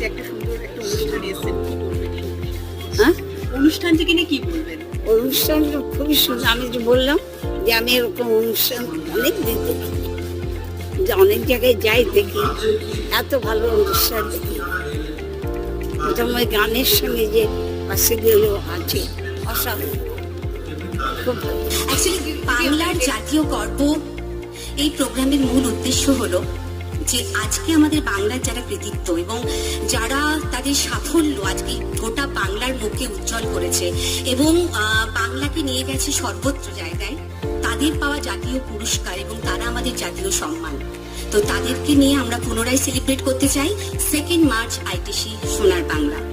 অনুষ্ঠানে এসেছেন কি বলবেন হ্যাঁ? অনুষ্ঠানটিকে নিয়ে কি বলবেন? অনুষ্ঠানটা খুবই সুন্দর। আমি যে বললাম যে আমি এরকম অনুষ্ঠান অনেক দিন দেখি যে অনেক জায়গায় যাই দেখি এত ভালো অনুষ্ঠান দেখি। প্রথমে গানের সঙ্গে যে পাশে গেলেও আছে অসাধারণ। অ্যাকচুয়ালি বাংলার জাতীয় গর্ব এই প্রোগ্রামের মূল উদ্দেশ্য হলো যে আজকে আমাদের বাংলার যারা কৃতিত্ব এবং যারা তাদের সাফল্য আজকে গোটা বাংলার মুখে উজ্জ্বল করেছে এবং বাংলাকে নিয়ে গেছে সর্বত্র জায়গায়, তাদের পাওয়া জাতীয় পুরস্কার এবং তারা আমাদের জাতীয় সম্মান। তো তাদেরকে নিয়ে আমরা পুনরায় সেলিব্রেট করতে চাই। সেকেন্ড মার্চ আইটিসি সোনার বাংলা।